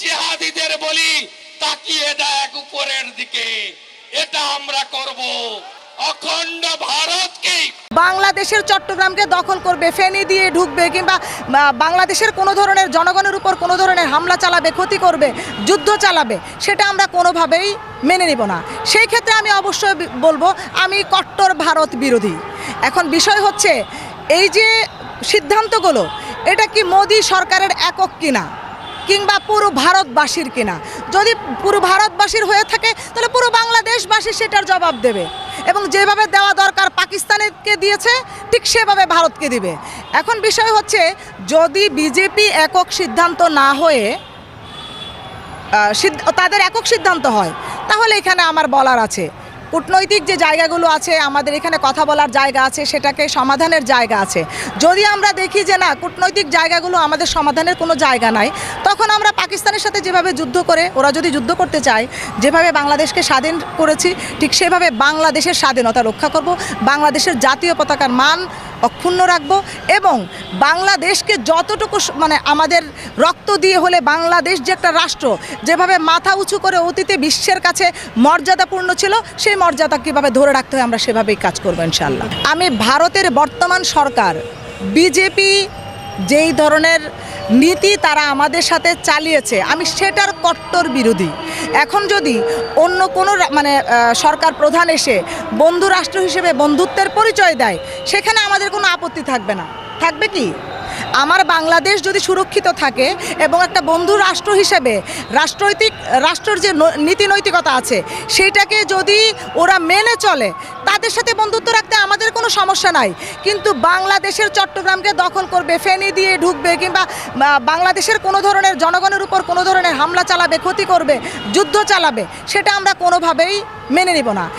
জিহাদিদের বলি, তাকিয়ে দেখ উপরের দিকে। এটা আমরা করব। অখণ্ড ভারতকে বাংলাদেশের চট্টগ্রামকে দখল করবে, ফেনি দিয়ে ঢুকবে, কিংবা বাংলাদেশের কোনো ধরনের জনগণের উপর কোনো ধরনের হামলা চালাবে, ক্ষতি করবে, যুদ্ধ চালাবে, সেটা আমরা কোনোভাবেই মেনে নিব না। সেই ক্ষেত্রে আমি অবশ্যই বলব, আমি কট্টর ভারত বিরোধী। এখন বিষয় হচ্ছে, এই যে সিদ্ধান্তগুলো, এটা কি মোদী সরকারের একক কিনা? কিংবা পুরো ভারতবাসীর কিনা। যদি পুরো ভারতবাসীর হয়ে থাকে, তাহলে পুরো বাংলাদেশবাসী সেটার জবাব দেবে। এবং যেভাবে দেওয়া দরকার পাকিস্তানকে দিয়েছে, ঠিক সেভাবে ভারতকে দিবে। এখন বিষয় হচ্ছে, যদি বিজেপি একক সিদ্ধান্ত না হয়ে তাদের একক সিদ্ধান্ত হয়, তাহলে এখানে আমার বলার আছে কূটনৈতিক যে জায়গাগুলো আছে, আমাদের এখানে কথা বলার জায়গা আছে, সেটাকে সমাধানের জায়গা আছে। যদি আমরা দেখি যে না, কূটনৈতিক জায়গাগুলো আমাদের সমাধানের কোনো জায়গা নাই, তখন আমরা পাকিস্তানের সাথে যেভাবে যুদ্ধ করে, ওরা যদি যুদ্ধ করতে চায়, যেভাবে বাংলাদেশকে স্বাধীন করেছি, ঠিক সেভাবে বাংলাদেশের স্বাধীনতা রক্ষা করব, বাংলাদেশের জাতীয় পতাকার মান অক্ষুণ্ণ রাখব এবং বাংলাদেশকে যতটুকু মানে আমাদের রক্ত দিয়ে হলে বাংলাদেশ যে একটা রাষ্ট্র, যেভাবে মাথা উঁচু করে অতীতে বিশ্বের কাছে মর্যাদাপূর্ণ ছিল, সেই মর্যাদা কীভাবে ধরে রাখতে হয় আমরা সেভাবেই কাজ করব ইনশাল্লাহ আমি ভারতের বর্তমান সরকার, বিজেপি যেই ধরনের নীতি তারা আমাদের সাথে চালিয়েছে। আমি সেটার কট্টর বিরোধী। এখন যদি অন্য কোনো মানে সরকার প্রধান এসে বন্ধু রাষ্ট্র হিসেবে বন্ধুত্বের পরিচয় দেয়, সেখানে আমাদের কোনো আপত্তি থাকবে না। থাকবে কি? আমার বাংলাদেশ যদি সুরক্ষিত থাকে এবং একটা বন্ধু রাষ্ট্র হিসেবে রাষ্ট্রনৈতিক রাষ্ট্রের যে নীতি নৈতিকতা আছে সেইটাকে যদি ওরা মেনে চলে, তাদের সাথে বন্ধুত্ব রাখতে আমাদের কোনো সমস্যা নাই। কিন্তু বাংলাদেশের চট্টগ্রামকে দখল করবে, ফেনি দিয়ে ঢুকবে কিংবা বাংলাদেশের কোনো ধরনের জনগণের উপর কোনো ধরনের হামলা চালাবে, ক্ষতি করবে, যুদ্ধ চালাবে, সেটা আমরা কোনোভাবেই মেনে নিব না।